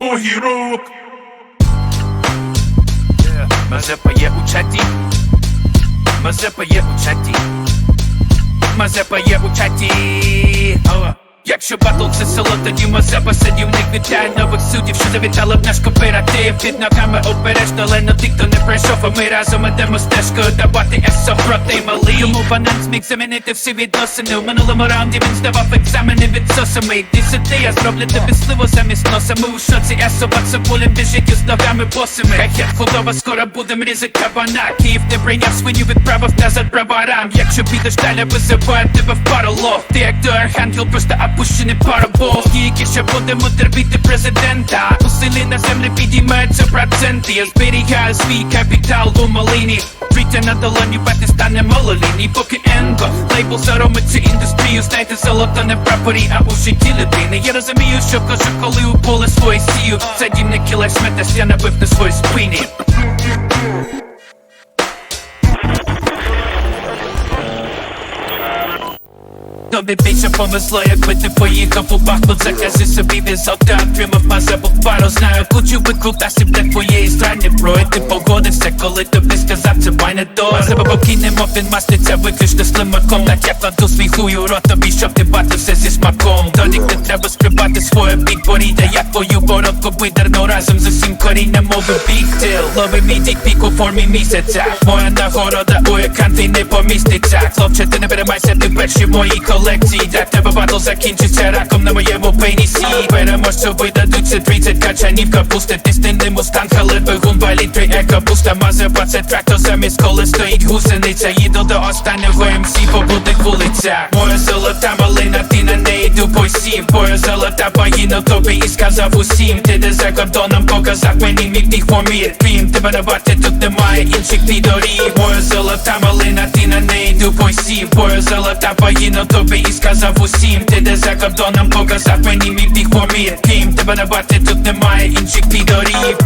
огірок. Мазепа є у чаті. Мазепа є у чаті. Мазепа є у чаті. Якщо батл це село, тоді Мазепа садівник вітає нових суддів, що завітали в наш кооператив. Під ногами обережно, але на тих, хто не пройшов, а ми разом ідемо стежкою давати ЕСО проти малий Йому банан зміг замінити всі відносини. У минулому раунді він здавав екзамени від сосами Іди сюди, я зроблю тобі сливу замість носа. Ми у шоці ЕСО, бацапулем біжить із ногами босими. Хе-хе, худоба, скоро будем різати кабана. Київ не прийняв свиню, відправив назад браварам Якщо підеш далі, визиває тебе в паролог Ти як до архангел, просто опущений парабол Скільки ще будемо терпіти президента. Усилі на землі підіймаються проценти. Я зберігаю свій капітал у малині. Життя на долоні, бати стане малоліній Поки енго, лейбл соромиться індустрію Знайте золото в прапорі, а у житті людини. Я розумію, що кажу, коли у поле своє сію Це дім не кілець, сметеш, я набив на своїй спині Тобі більше повезло, якби ти поїхав у Бахмут. Закажи собі візок, ти отримав мазепу пару. Знаю кучу викрутасів для твоєї страни Про і ти погодився, коли тобі сказав, це байне до Себе покинем, він маститься виключно слимаком Так я кладу свій хуй у рот тобі, щоб ти бавився зі смаком. Тоді не треба скрипати своє підборіддя. Я твою бородку видерну разом з усім корінням мови deal Лови мій дік у формі місяця. Моя нагорода у екранти не поміститься. Хлопче, ти не переймайся, перші в моїй колекції. Для тебе батл закінчиться раком на моєму пенісі. Переможцю видадуться 30 качанів капусти. Тиснений мустанг, халет, бегун, валить три еко пуста Мазепа це трактор замість коли стоїть гусениця. Їду до останнього МС по будних вулицях. Моя золота малина, ти на неї дупой сів Моя золота богиня тобі і сказав усім. Ти де за кордоном показав мені міг їх помір. Крім тебе на варті тут немає інших підорів Моя золота малина, ти на неї дупой сів Моя золота богиня тобі і сказав усім. Ти де за кордоном показав мені міг їх помір. Крім тебе на варті тут немає інших підорів